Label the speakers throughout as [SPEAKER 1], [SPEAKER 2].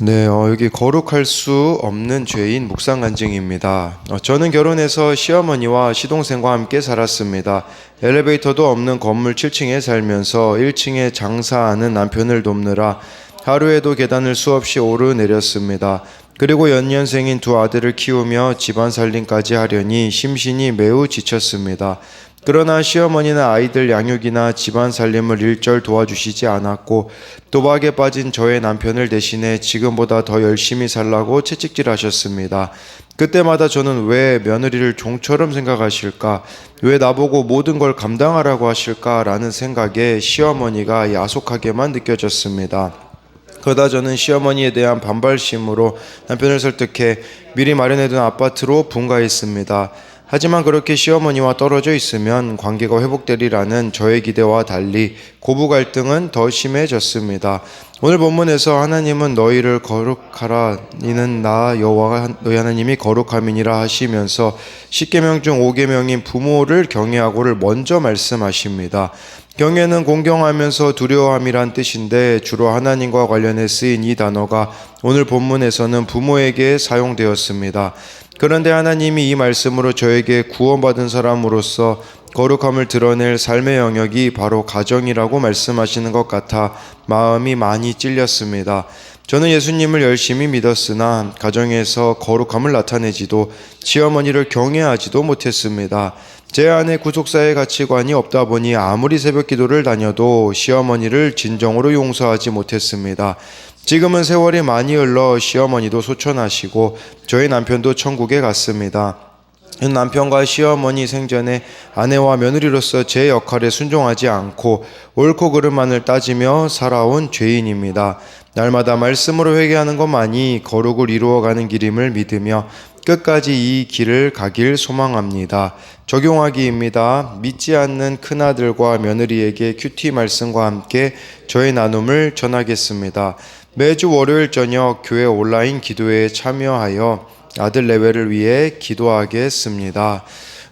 [SPEAKER 1] 네, 어, 여기 거룩할 수 없는 죄인 묵상 간증입니다. 어, 저는 결혼해서 시어머니와 시동생과 함께 살았습니다. 엘리베이터도 없는 건물 7층에 살면서 1층에 장사하는 남편을 돕느라 하루에도 계단을 수없이 오르내렸습니다. 그리고 연년생인 두 아들을 키우며 집안 살림까지 하려니 심신이 매우 지쳤습니다. 그러나 시어머니는 아이들 양육이나 집안 살림을 일절 도와주시지 않았고 도박에 빠진 저의 남편을 대신해 지금보다 더 열심히 살라고 채찍질하셨습니다. 그때마다 저는 왜 며느리를 종처럼 생각하실까? 왜 나보고 모든 걸 감당하라고 하실까라는 생각에 시어머니가 야속하게만 느껴졌습니다. 그러다 저는 시어머니에 대한 반발심으로 남편을 설득해 미리 마련해둔 아파트로 분가했습니다. 하지만 그렇게 시어머니와 떨어져 있으면 관계가 회복되리라는 저의 기대와 달리 고부 갈등은 더 심해졌습니다. 오늘 본문에서 하나님은 너희를 거룩하라 이는 나 여호와 너희 하나님이 거룩함이니라 하시면서 십계명 중 5계명인 부모를 경외하고를 먼저 말씀하십니다. 경외는 공경하면서 두려워함이란 뜻인데 주로 하나님과 관련해 쓰인 이 단어가 오늘 본문에서는 부모에게 사용되었습니다. 그런데 하나님이 이 말씀으로 저에게 구원받은 사람으로서 거룩함을 드러낼 삶의 영역이 바로 가정이라고 말씀하시는 것 같아 마음이 많이 찔렸습니다. 저는 예수님을 열심히 믿었으나 가정에서 거룩함을 나타내지도 시어머니를 경외하지도 못했습니다. 제 안에 구속사의 가치관이 없다 보니 아무리 새벽 기도를 다녀도 시어머니를 진정으로 용서하지 못했습니다. 지금은 세월이 많이 흘러 시어머니도 소천하시고 저희 남편도 천국에 갔습니다. 남편과 시어머니 생전에 아내와 며느리로서 제 역할에 순종하지 않고 옳고 그름만을 따지며 살아온 죄인입니다. 날마다 말씀으로 회개하는 것만이 거룩을 이루어가는 길임을 믿으며 끝까지 이 길을 가길 소망합니다. 적용하기입니다. 믿지 않는 큰아들과 며느리에게 큐티 말씀과 함께 저의 나눔을 전하겠습니다. 매주 월요일 저녁 교회 온라인 기도회에 참여하여 아들 내외를 위해 기도하겠습니다.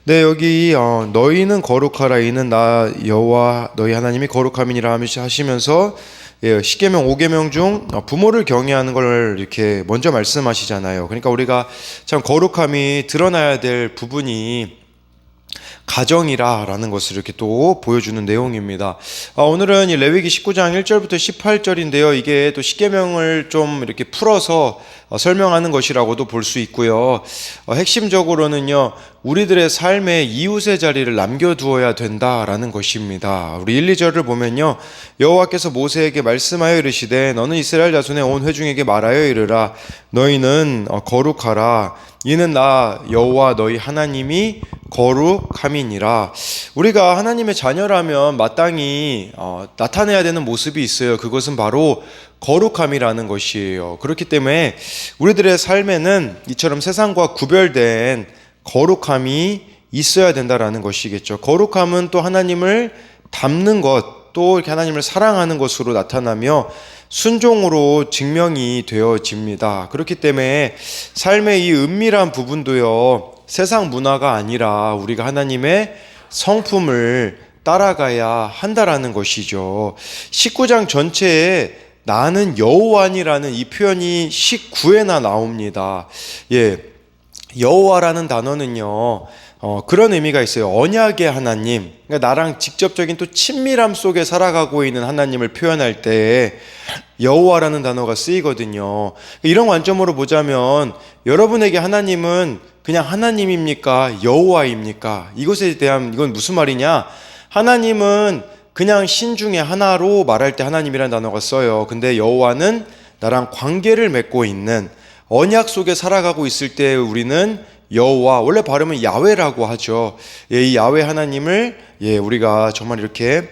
[SPEAKER 1] 네 여기 어, 너희는 거룩하라 이는 나 여호와 너희 하나님이 거룩함이니라 하시면서 예, 십계명 5계명 중 어, 부모를 경외하는 걸 이렇게 먼저 말씀하시잖아요. 그러니까 우리가 참 거룩함이 드러나야 될 부분이 가정이라라는 것을 이렇게 또 보여주는 내용입니다. 아, 오늘은 이 레위기 19장 1절부터 18절인데요. 이게 또 십계명을 좀 이렇게 풀어서 어, 설명하는 것이라고도 볼 수 있고요. 어, 핵심적으로는요, 우리들의 삶에 이웃의 자리를 남겨두어야 된다라는 것입니다. 우리 1, 2절을 보면요, 여호와께서 모세에게 말씀하여 이르시되 너는 이스라엘 자손의 온 회중에게 말하여 이르라 너희는 어, 거룩하라 이는 나 여호와 너희 하나님이 거룩함이니라. 우리가 하나님의 자녀라면 마땅히 어, 나타내야 되는 모습이 있어요. 그것은 바로 거룩함이라는 것이에요. 그렇기 때문에 우리들의 삶에는 이처럼 세상과 구별된 거룩함이 있어야 된다라는 것이겠죠. 거룩함은 또 하나님을 닮는 것, 또 이렇게 하나님을 사랑하는 것으로 나타나며 순종으로 증명이 되어집니다. 그렇기 때문에 삶의 이 은밀한 부분도요, 세상 문화가 아니라 우리가 하나님의 성품을 따라가야 한다라는 것이죠. 19장 전체에 나는 여호와니라는 이 표현이 19회나 나옵니다. 예. 여호와라는 단어는요. 어, 그런 의미가 있어요. 언약의 하나님. 그러니까 나랑 직접적인 또 친밀함 속에 살아가고 있는 하나님을 표현할 때 여호와라는 단어가 쓰이거든요. 이런 관점으로 보자면 여러분에게 하나님은 그냥 하나님입니까? 여호와입니까? 이것에 대한 이건 무슨 말이냐? 하나님은 그냥 신 중에 하나로 말할 때 하나님이라는 단어가 써요. 근데 여호와는 나랑 관계를 맺고 있는 언약 속에 살아가고 있을 때 우리는 여호와 원래 발음은 야훼라고 하죠. 예, 이 야훼 하나님을 예, 우리가 정말 이렇게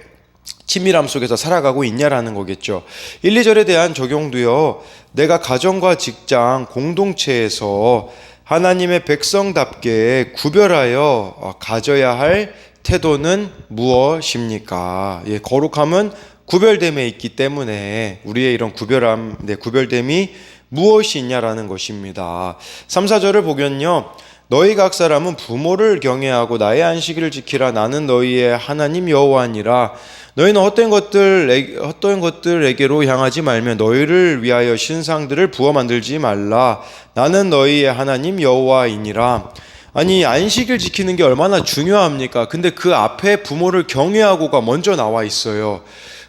[SPEAKER 1] 친밀함 속에서 살아가고 있냐라는 거겠죠. 1, 2절에 대한 적용도요. 내가 가정과 직장 공동체에서 하나님의 백성답게 구별하여 어, 가져야 할 태도는 무엇입니까? 예, 거룩함은 구별됨에 있기 때문에 우리의 이런 구별함, 네, 구별됨이 무엇이 있냐라는 것입니다. 3, 4절을 보면요. 너희 각 사람은 부모를 경외하고 나의 안식일을 지키라 나는 너희의 하나님 여호와니라 너희는 헛된 것들 헛된 것들에게로 향하지 말며 너희를 위하여 신상들을 부어 만들지 말라 나는 너희의 하나님 여호와이니라 아니 안식일 지키는 게 얼마나 중요합니까? 근데 그 앞에 부모를 경외하고가 먼저 나와 있어요.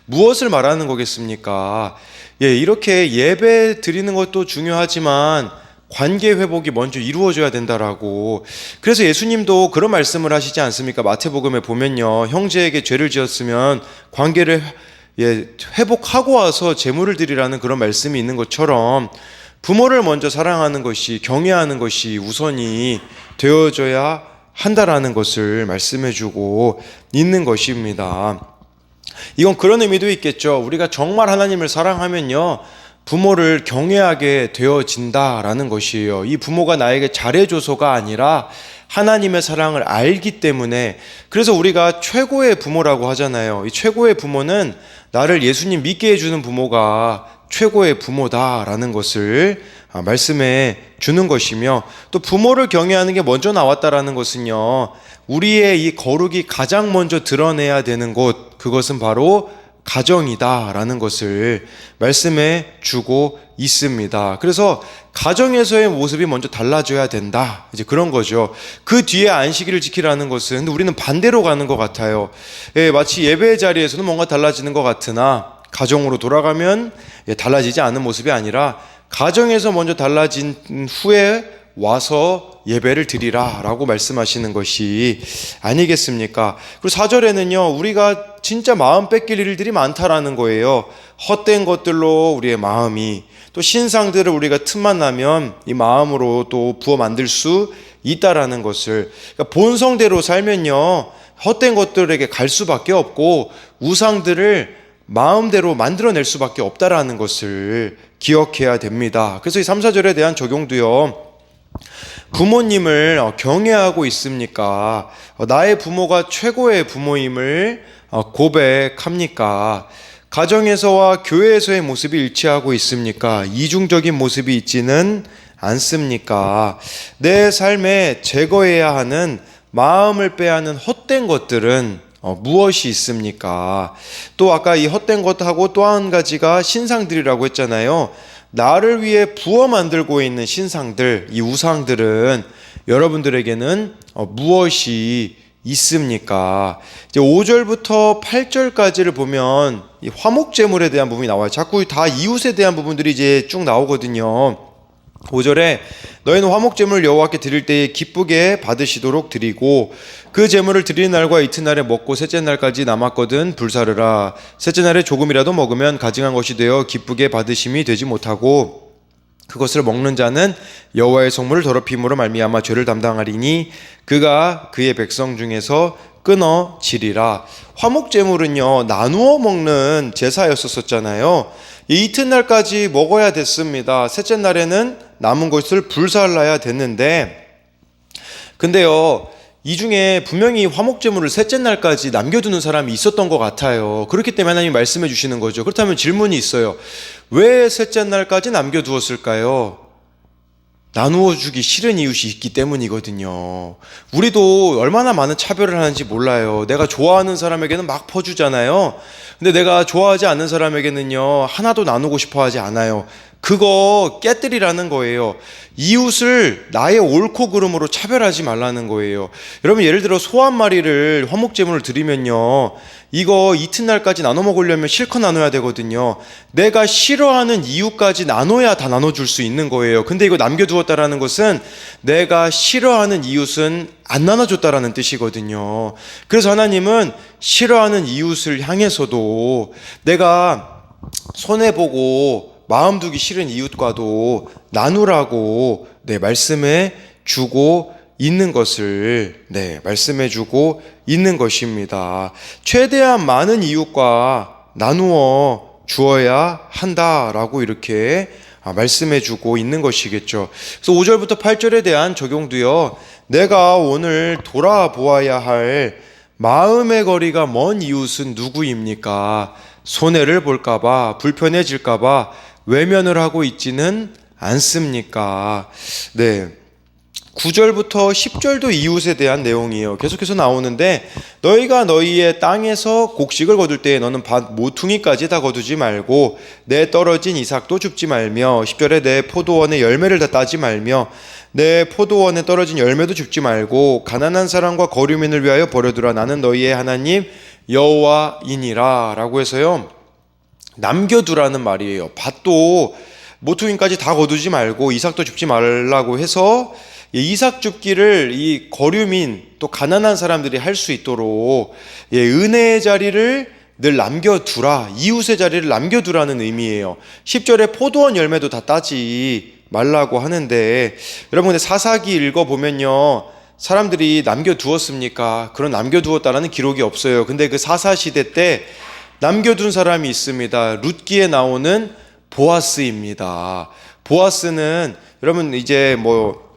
[SPEAKER 1] 무엇을 말하는 거겠습니까? 예, 이렇게 예배 드리는 것도 중요하지만 관계 회복이 먼저 이루어져야 된다라고. 그래서 예수님도 그런 말씀을 하시지 않습니까? 마태복음에 보면요. 형제에게 죄를 지었으면 관계를 예, 회복하고 와서 제물을 드리라는 그런 말씀이 있는 것처럼 부모를 먼저 사랑하는 것이 경외하는 것이 우선이 되어져야 한다라는 것을 말씀해 주고 있는 것입니다. 이건 그런 의미도 있겠죠. 우리가 정말 하나님을 사랑하면요. 부모를 경외하게 되어진다라는 것이에요. 이 부모가 나에게 잘해줘서가 아니라 하나님의 사랑을 알기 때문에 그래서 우리가 최고의 부모라고 하잖아요. 이 최고의 부모는 나를 예수님 믿게 해주는 부모가 최고의 부모다라는 것을 아, 말씀해 주는 것이며 또 부모를 경외하는 게 먼저 나왔다라는 것은요. 우리의 이 거룩이 가장 먼저 드러내야 되는 곳 그것은 바로 가정이다라는 것을 말씀해 주고 있습니다. 그래서 가정에서의 모습이 먼저 달라져야 된다. 이제 그런 거죠. 그 뒤에 안식일을 지키라는 것은 근데 우리는 반대로 가는 것 같아요. 예, 마치 예배 자리에서는 뭔가 달라지는 것 같으나 가정으로 돌아가면 예, 달라지지 않는 모습이 아니라 가정에서 먼저 달라진 후에 와서 예배를 드리라 라고 말씀하시는 것이 아니겠습니까? 그리고 사절에는요 우리가 진짜 마음 뺏길 일들이 많다라는 거예요. 헛된 것들로 우리의 마음이 또 신상들을 우리가 틈만 나면 이 마음으로 또 부어 만들 수 있다라는 것을 그러니까 본성대로 살면요 헛된 것들에게 갈 수밖에 없고 우상들을 마음대로 만들어낼 수밖에 없다라는 것을 기억해야 됩니다. 그래서 이 3, 4절에 대한 적용도요. 부모님을 어, 경외하고 있습니까? 어, 나의 부모가 최고의 부모임을 어, 고백합니까? 가정에서와 교회에서의 모습이 일치하고 있습니까? 이중적인 모습이 있지는 않습니까? 내 삶에 제거해야 하는 마음을 빼앗는 헛된 것들은 무엇이 있습니까? 또 아까 이 헛된 것하고 또 한 가지가 신상들이라고 했잖아요. 나를 위해 부어 만들고 있는 신상들, 이 우상들은 여러분들에게는 어, 무엇이 있습니까? 이제 5절부터 8절까지를 보면 이 화목 제물에 대한 부분이 나와요. 자꾸 다 이웃에 대한 부분들이 이제 쭉 나오거든요. 5절에 너희는 화목 제물을 여호와께 드릴 때에 기쁘게 받으시도록 드리고 그 제물을 드리는 날과 이튿날에 먹고 셋째 날까지 남았거든 불사르라 셋째 날에 조금이라도 먹으면 가증한 것이 되어 기쁘게 받으심이 되지 못하고 그것을 먹는 자는 여호와의 성물을 더럽힘으로 말미암아 죄를 담당하리니 그가 그의 백성 중에서 끊어지리라 화목 제물은요 나누어 먹는 제사였었잖아요 이튿날까지 먹어야 됐습니다. 셋째 날에는 남은 것을 불살라야 됐는데, 근데요, 이 중에 분명히 화목제물을 셋째 날까지 남겨두는 사람이 있었던 것 같아요. 그렇기 때문에 하나님이 말씀해 주시는 거죠. 그렇다면 질문이 있어요. 왜 셋째 날까지 남겨두었을까요? 나누어 주기 싫은 이웃이 있기 때문이거든요. 우리도 얼마나 많은 차별을 하는지 몰라요. 내가 좋아하는 사람에게는 막 퍼주잖아요. 근데 내가 좋아하지 않는 사람에게는요, 하나도 나누고 싶어 하지 않아요. 그거 깨뜨리라는 거예요. 이웃을 나의 옳고 그름으로 차별하지 말라는 거예요. 여러분 예를 들어 소 한 마리를 화목제물을 드리면요. 이거 이튿날까지 나눠 먹으려면 실컷 나눠야 되거든요. 내가 싫어하는 이유까지 나눠야 다 나눠줄 수 있는 거예요. 근데 이거 남겨두었다라는 것은 내가 싫어하는 이웃은 안 나눠줬다라는 뜻이거든요. 그래서 하나님은 싫어하는 이웃을 향해서도 내가 손해보고 마음 두기 싫은 이웃과도 나누라고 네, 말씀해 주고 있는 것을 네, 말씀해 주고 있는 것입니다. 최대한 많은 이웃과 나누어 주어야 한다라고 이렇게 아, 말씀해 주고 있는 것이겠죠. 그래서 5절부터 8절에 대한 적용도요. 내가 오늘 돌아보아야 할 마음의 거리가 먼 이웃은 누구입니까? 손해를 볼까봐, 불편해질까봐 외면을 하고 있지는 않습니까? 네. 9절부터 10절도 이웃에 대한 내용이에요. 계속해서 나오는데 너희가 너희의 땅에서 곡식을 거둘 때에 너는 밭 모퉁이까지 다 거두지 말고 내 떨어진 이삭도 줍지 말며 10절에 내 포도원의 열매를 다 따지 말며 내 포도원에 떨어진 열매도 줍지 말고 가난한 사람과 거류민을 위하여 버려두라 나는 너희의 하나님 여호와이니라라고 해서요. 남겨두라는 말이에요. 밭도 모퉁이까지 다 거두지 말고 이삭도 줍지 말라고 해서 이 이삭 줍기를 이 거류민 또 가난한 사람들이 할 수 있도록 예, 은혜의 자리를 늘 남겨두라 이웃의 자리를 남겨두라는 의미예요. 10절에 포도원 열매도 다 따지 말라고 하는데 여러분 근데 사사기 읽어 보면요. 사람들이 남겨두었습니까? 그런 남겨두었다라는 기록이 없어요. 근데 그 사사 시대 때 남겨둔 사람이 있습니다. 룻기에 나오는 보아스입니다. 보아스는 여러분 이제 뭐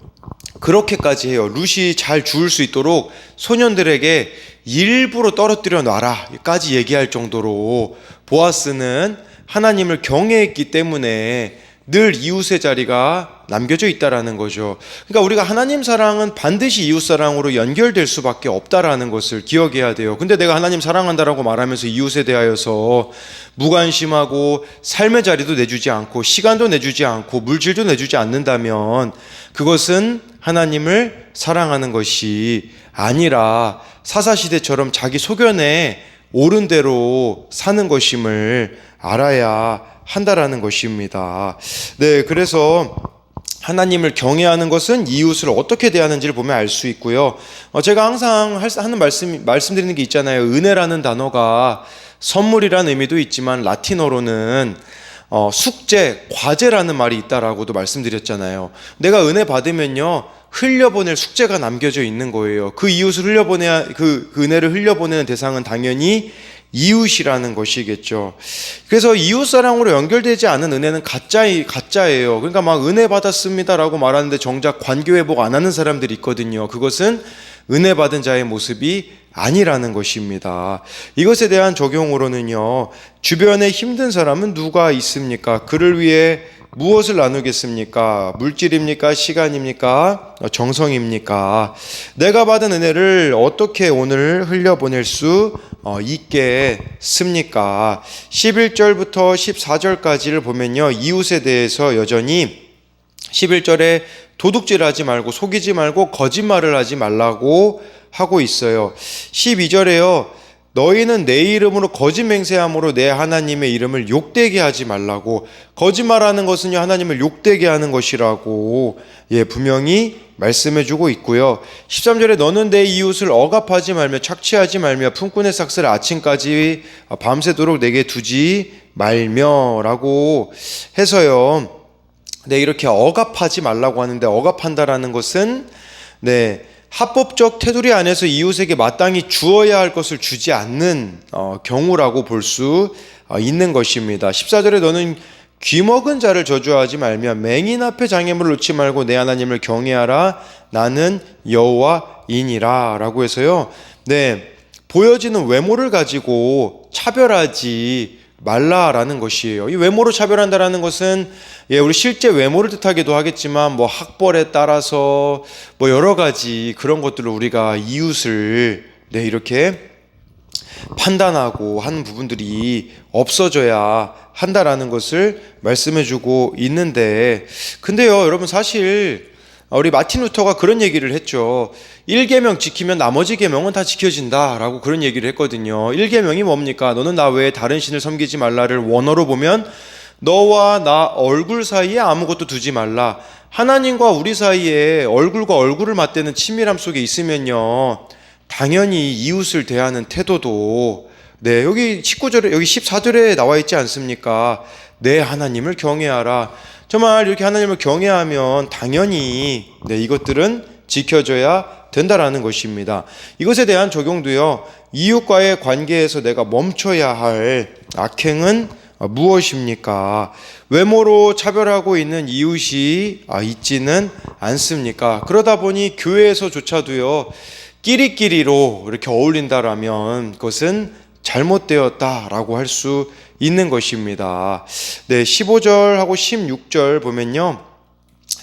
[SPEAKER 1] 그렇게까지 해요. 룻이 잘 주울 수 있도록 소년들에게 일부러 떨어뜨려 놔라까지 얘기할 정도로 보아스는 하나님을 경외했기 때문에 늘 이웃의 자리가 남겨져 있다라는 거죠. 그러니까 우리가 하나님 사랑은 반드시 이웃 사랑으로 연결될 수밖에 없다라는 것을 기억해야 돼요. 근데 내가 하나님 사랑한다라고 말하면서 이웃에 대하여서 무관심하고 삶의 자리도 내주지 않고 시간도 내주지 않고 물질도 내주지 않는다면 그것은 하나님을 사랑하는 것이 아니라 사사시대처럼 자기 소견에 옳은 대로 사는 것임을 알아야 한다라는 것입니다. 네, 그래서 하나님을 경외하는 것은 이웃을 어떻게 대하는지를 보면 알 수 있고요. 어, 제가 항상 할- 하는 말씀, 말씀드리는 게 있잖아요. 은혜라는 단어가 선물이라는 의미도 있지만 라틴어로는 어, 숙제, 과제라는 말이 있다라고도 말씀드렸잖아요. 내가 은혜 받으면요. 흘려보낼 숙제가 남겨져 있는 거예요. 그 이웃을 흘려보내야, 그, 그 은혜를 흘려보내는 대상은 당연히 이웃이라는 것이겠죠. 그래서 이웃 사랑으로 연결되지 않은 은혜는 가짜이 가짜예요. 그러니까 막 은혜 받았습니다라고 말하는데 정작 관계 회복 안 하는 사람들이 있거든요. 그것은 은혜 받은 자의 모습이 아니라는 것입니다. 이것에 대한 적용으로는요. 주변에 힘든 사람은 누가 있습니까? 그를 위해 무엇을 나누겠습니까? 물질입니까? 시간입니까? 정성입니까? 내가 받은 은혜를 어떻게 오늘 흘려보낼 수 어, 있겠습니까? 11절부터 14절까지를 보면요. 이웃에 대해서 여전히 11절에 도둑질 하지 말고 속이지 말고 거짓말을 하지 말라고 하고 있어요. 12절에요. 너희는 내 이름으로 거짓 맹세함으로 내 하나님의 이름을 욕되게 하지 말라고 거짓말하는 것은요 하나님을 욕되게 하는 것이라고 예 분명히 말씀해 주고 있고요. 13절에 너는 내 이웃을 억압하지 말며 착취하지 말며 품꾼의 삭스를 아침까지 밤새도록 내게 두지 말며라고 해서요. 네, 이렇게 억압하지 말라고 하는데 억압한다라는 것은 네, 합법적 테두리 안에서 이웃에게 마땅히 주어야 할 것을 주지 않는 어, 경우라고 볼 수 있는 것입니다. 14절에 너는 귀먹은 자를 저주하지 말며 맹인 앞에 장애물을 놓지 말고 내 하나님을 경외하라 나는 여호와이니라라고 해서요. 네. 보여지는 외모를 가지고 차별하지 말라라는 것이에요. 이 외모로 차별한다라는 것은 예, 우리 실제 외모를 뜻하기도 하겠지만 뭐 학벌에 따라서 뭐 여러 가지 그런 것들을 우리가 이웃을 네, 이렇게 판단하고 하는 부분들이 없어져야 한다라는 것을 말씀해 주고 있는데 근데요, 여러분 사실 우리 마틴 루터가 그런 얘기를 했죠. 1계명 지키면 나머지 계명은 다 지켜진다라고 그런 얘기를 했거든요. 1계명이 뭡니까? 너는 나 외에 다른 신을 섬기지 말라를 원어로 보면 너와 나 얼굴 사이에 아무것도 두지 말라. 하나님과 우리 사이에 얼굴과 얼굴을 맞대는 친밀함 속에 있으면요. 당연히 이웃을 대하는 태도도 네, 여기 19절에 여기 14절에 나와 있지 않습니까? 내 하나님을 경외하라. 정말 이렇게 하나님을 경외하면 당연히 네, 이것들은 지켜져야 된다라는 것입니다. 이것에 대한 적용도요. 이웃과의 관계에서 내가 멈춰야 할 악행은 무엇입니까? 외모로 차별하고 있는 이웃이 아, 있지는 않습니까? 그러다 보니 교회에서조차도요. 끼리끼리로 이렇게 어울린다라면 그것은 잘못되었다라고 할 수 있는 것입니다. 네, 15절하고 16절 보면요.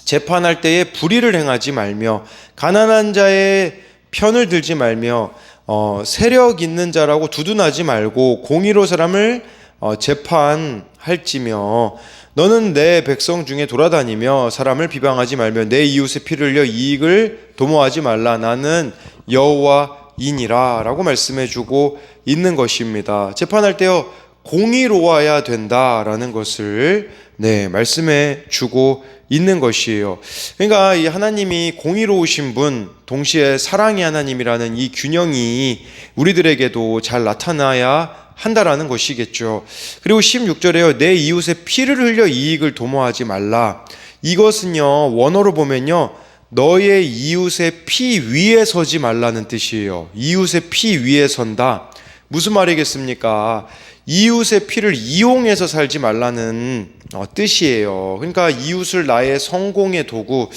[SPEAKER 1] 재판할 때에 불의를 행하지 말며 가난한 자의 편을 들지 말며 어, 세력 있는 자라고 두둔하지 말고 공의로 사람을 어, 재판할지며 너는 내 백성 중에 돌아다니며 사람을 비방하지 말며 내 이웃의 피를 흘려 이익을 도모하지 말라 나는 여호와 이니라 라고 말씀해 주고 있는 것입니다. 재판할 때요 공의로워야 된다라는 것을 네 말씀해 주고 있는 것이에요. 그러니까 이 하나님이 공의로우신 분, 동시에 사랑의 하나님이라는 이 균형이 우리들에게도 잘 나타나야 한다라는 것이겠죠. 그리고 16절에요. 내 이웃의 피를 흘려 이익을 도모하지 말라. 이것은요, 원어로 보면요. 너의 이웃의 피 위에 서지 말라는 뜻이에요. 이웃의 피 위에 선다. 무슨 말이겠습니까? 이웃의 피를 이용해서 살지 말라는 어, 뜻이에요. 그러니까 이웃을 나의 성공의 도구.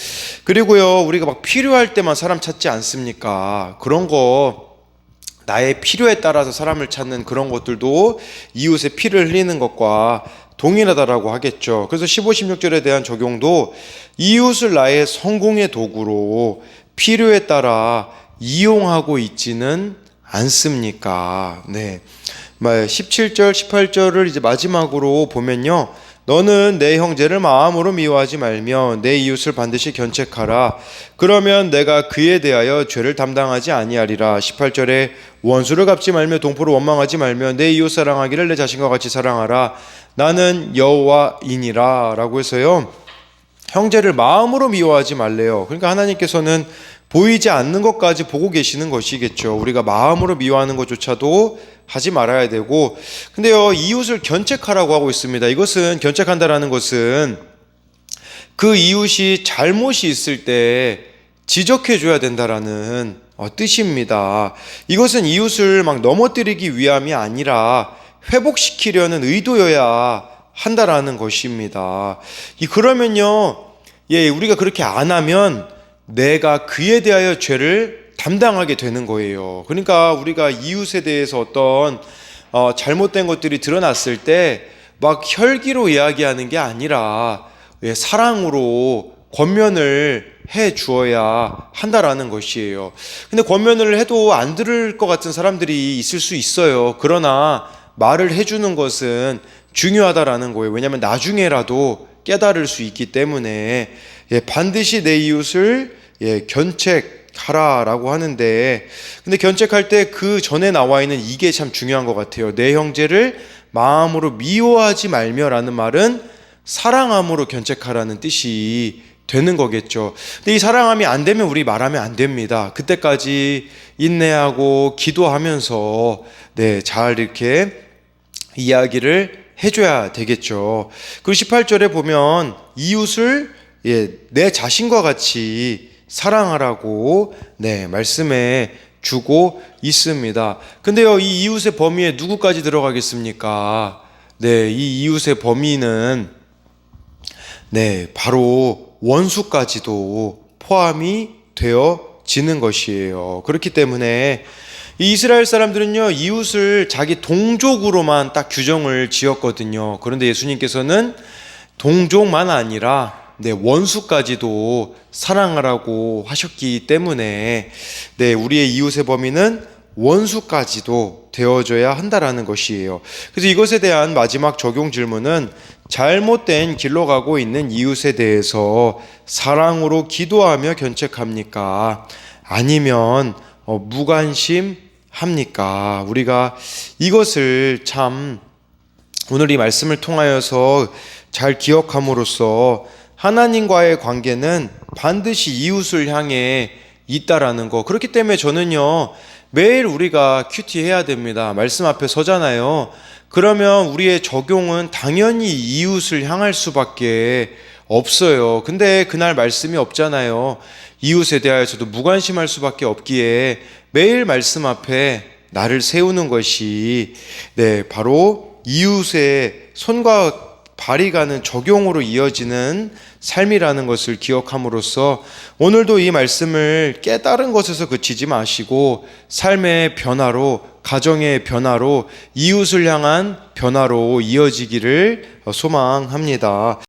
[SPEAKER 1] 그리고요, 우리가 막 필요할 때만 사람 찾지 않습니까? 그런 거 나의 필요에 따라서 사람을 찾는 그런 것들도 이웃의 피를 흘리는 것과 동일하다라고 하겠죠. 그래서 15, 16절에 대한 적용도 이웃을 나의 성공의 도구로 필요에 따라 이용하고 있지는 않습니까? 네. 17절, 18절을 이제 마지막으로 보면요. 너는 내 형제를 마음으로 미워하지 말며 내 이웃을 반드시 견책하라. 그러면 내가 그에 대하여 죄를 담당하지 아니하리라. 18절에 원수를 갚지 말며 동포를 원망하지 말며 내 이웃 사랑하기를 내 자신과 같이 사랑하라. 나는 여호와이니라라고 해서요. 형제를 마음으로 미워하지 말래요. 그러니까 하나님께서는 보이지 않는 것까지 보고 계시는 것이겠죠. 우리가 마음으로 미워하는 것조차도 하지 말아야 되고, 근데요, 이웃을 견책하라고 하고 있습니다. 이것은 견책한다라는 것은 그 이웃이 잘못이 있을 때 지적해줘야 된다라는 어, 뜻입니다. 이것은 이웃을 막 넘어뜨리기 위함이 아니라 회복시키려는 의도여야 한다라는 것입니다. 이 그러면요, 예, 우리가 그렇게 안 하면 내가 그에 대하여 죄를 담당하게 되는 거예요. 그러니까 우리가 이웃에 대해서 어떤 어, 잘못된 것들이 드러났을 때 막 혈기로 이야기하는 게 아니라 예, 사랑으로 권면을 해 주어야 한다라는 것이에요. 근데 권면을 해도 안 들을 것 같은 사람들이 있을 수 있어요. 그러나 말을 해주는 것은 중요하다라는 거예요. 왜냐하면 나중에라도 깨달을 수 있기 때문에 예, 반드시 내 이웃을 예, 견책하라라고 하는데 근데 견책할 때 그 전에 나와 있는 이게 참 중요한 것 같아요. 내 형제를 마음으로 미워하지 말며라는 말은 사랑함으로 견책하라는 뜻이 되는 거겠죠. 근데 이 사랑함이 안 되면 우리 말하면 안 됩니다. 그때까지 인내하고 기도하면서 네, 잘 이렇게 이야기를 해줘야 되겠죠. 그리고 18절에 보면 이웃을 예, 내 자신과 같이 사랑하라고 네, 말씀해 주고 있습니다. 근데요, 이 이웃의 범위에 누구까지 들어가겠습니까? 네, 이 이웃의 범위는 네, 바로 원수까지도 포함이 되어지는 것이에요. 그렇기 때문에 이 이스라엘 사람들은요, 이웃을 자기 동족으로만 딱 규정을 지었거든요. 그런데 예수님께서는 동족만 아니라 네, 원수까지도 사랑하라고 하셨기 때문에 네, 우리의 이웃의 범위는 원수까지도 되어줘야 한다라는 것이에요. 그래서 이것에 대한 마지막 적용 질문은 잘못된 길로 가고 있는 이웃에 대해서 사랑으로 기도하며 견책합니까? 아니면 어, 무관심 합니까? 우리가 이것을 참 오늘 이 말씀을 통하여서 잘 기억함으로써 하나님과의 관계는 반드시 이웃을 향해 있다라는 거. 그렇기 때문에 저는요, 매일 우리가 큐티 해야 됩니다. 말씀 앞에 서잖아요. 그러면 우리의 적용은 당연히 이웃을 향할 수밖에 없어요. 근데 그날 말씀이 없잖아요. 이웃에 대하여서도 무관심할 수밖에 없기에 매일 말씀 앞에 나를 세우는 것이 네, 바로 이웃의 손과 발이 가는 적용으로 이어지는 삶이라는 것을 기억함으로써 오늘도 이 말씀을 깨달은 것에서 그치지 마시고 삶의 변화로 가정의 변화로 이웃을 향한 변화로 이어지기를 소망합니다.